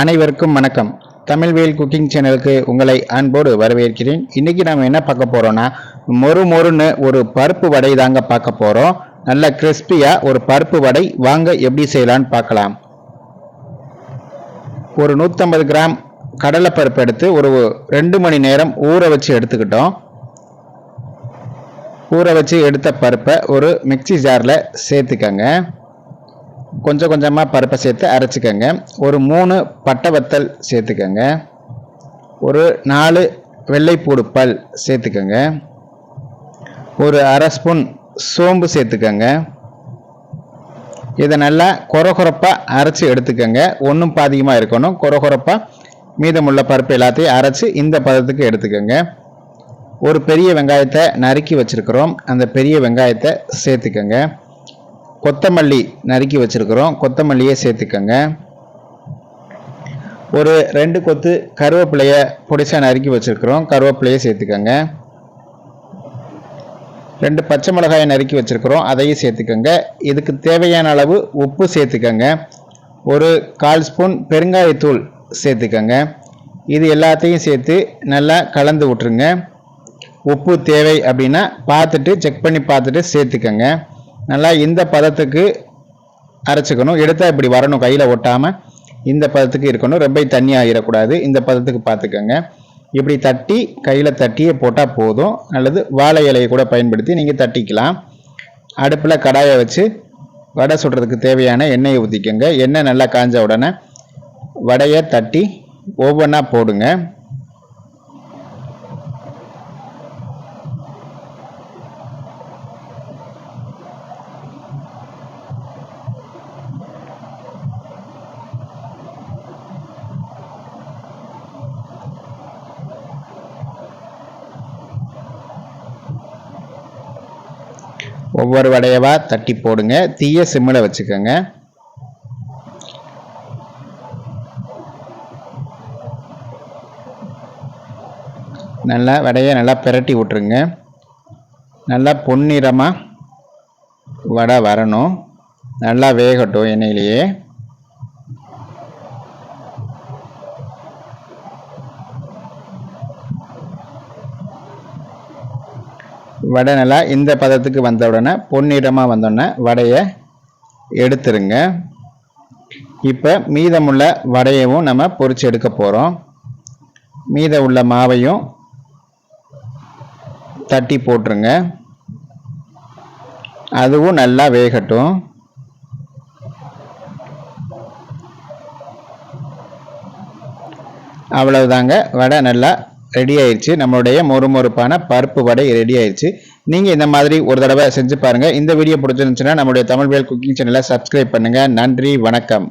அனைவருக்கும் வணக்கம். தமிழ்வேல் குக்கிங் சேனலுக்கு உங்களை அன்போடு வரவேற்கிறேன். இன்னைக்கு நம்ம என்ன பார்க்க போறோம்னா மொறு மொறுன்னு ஒரு பருப்பு வடை தாங்க பார்க்க போறோம். நல்ல கிறிஸ்பியா ஒரு பருப்பு வடை. வாங்க எப்படி செய்யலான்னு பார்க்கலாம். ஒரு நூற்றம்பது கிராம் கடலைப்பருப்பு எடுத்து ஒரு ரெண்டு மணி நேரம் ஊற வச்சு எடுத்துக்கிட்டோம். ஊற வச்சு எடுத்த பருப்பை ஒரு மிக்ஸி ஜாரில் சேர்த்துக்கங்க. கொஞ்சம் கொஞ்சமாக பருப்பை சேர்த்து அரைச்சிக்கோங்க. ஒரு மூணு பட்டை வத்தல் சேர்த்துக்கங்க. ஒரு நாலு வெள்ளைப்பூடு பல் சேர்த்துக்கோங்க. ஒரு அரை ஸ்பூன் சோம்பு சேர்த்துக்கோங்க. இதை நல்லா குறகுறப்பாக அரைச்சி எடுத்துக்கோங்க. ஒன்றும் பாதிகமாக இருக்கணும். குறகுறப்பாக மீதமுள்ள பருப்பு எல்லாத்தையும் அரைச்சி இந்த பதத்துக்கு எடுத்துக்கோங்க. ஒரு பெரிய வெங்காயத்தை நறுக்கி வச்சுருக்கிறோம். அந்த பெரிய வெங்காயத்தை சேர்த்துக்கோங்க. கொத்தமல்லி நறுக்கி வச்சுருக்குறோம். கொத்தமல்லியை சேர்த்துக்கோங்க. ஒரு ரெண்டு கொத்து கருவேப்பிலையை பொடிசாக நறுக்கி வச்சுருக்குறோம். கருவேப்பிலையை சேர்த்துக்கோங்க. ரெண்டு பச்சை மிளகாயை நறுக்கி வச்சுருக்குறோம். அதையும் சேர்த்துக்கோங்க. இதுக்கு தேவையான அளவு உப்பு சேர்த்துக்கோங்க. ஒரு கால் ஸ்பூன் பெருங்காயத்தூள் சேர்த்துக்கோங்க. இது எல்லாத்தையும் சேர்த்து நல்லா கலந்து விட்ருங்க உப்பு தேவை அப்படின்னா பார்த்துட்டு செக் பண்ணி பார்த்துட்டு சேர்த்துக்கோங்க. நல்லா இந்த பதத்துக்கு அரைச்சிக்கணும். எடுத்தால் இப்படி வரணும் கையில் ஒட்டாமல் இந்த பதத்துக்கு இருக்கணும். ரொம்ப தண்ணி ஆகிடக்கூடாது இந்த பதத்துக்கு பார்த்துக்கோங்க இப்படி தட்டி கையில் தட்டியே போட்டால் போதும். அல்லது வாழை இலையை கூட பயன்படுத்தி நீங்கள் தட்டிக்கலாம். அடுப்பில் கடாயை வச்சு வடை சுடுறதுக்கு தேவையான எண்ணெயை ஊற்றிக்கோங்க எண்ணெய் நல்லா காஞ்ச உடனே வடையை தட்டி ஒவ்வொன்றா போடுங்க. ஒவ்வொரு வடையவா தட்டி போடுங்க. தீய சிம்மில் வச்சுக்கோங்க. நல்லா வடையை நல்லா பிரட்டி விட்ருங்க நல்லா பொன்னிறமாக வடை வரணும். நல்லா வேகட்டும் எண்ணெயிலேயே. வடை நல்லா இந்த பதத்துக்கு வந்த உடனே பொன்னிறமாக வந்தோடனே வடையை எடுத்துருங்க. இப்போ மீதமுள்ள வடையவும் நம்ம பொறிச்சு எடுக்க போகிறோம் மீத உள்ள மாவையும் தட்டி போட்டுருங்க. அதுவும் நல்லா வேகட்டும். அவ்வளவுதாங்க. வடை நல்லா ரெடி ஆயிடுச்சு நம்மளுடைய மொறுமொறுப்பான பருப்பு வடை ரெடி ஆயிடுச்சு நீங்கள் இந்த மாதிரி ஒரு தடவை செஞ்சு பாருங்கள் இந்த வீடியோ பிடிச்சிருந்துச்சுன்னா நம்மளுடைய தமிழ் வேல் குக்கிங் சேனலை சப்ஸ்கிரைப் பண்ணுங்கள் நன்றி வணக்கம்.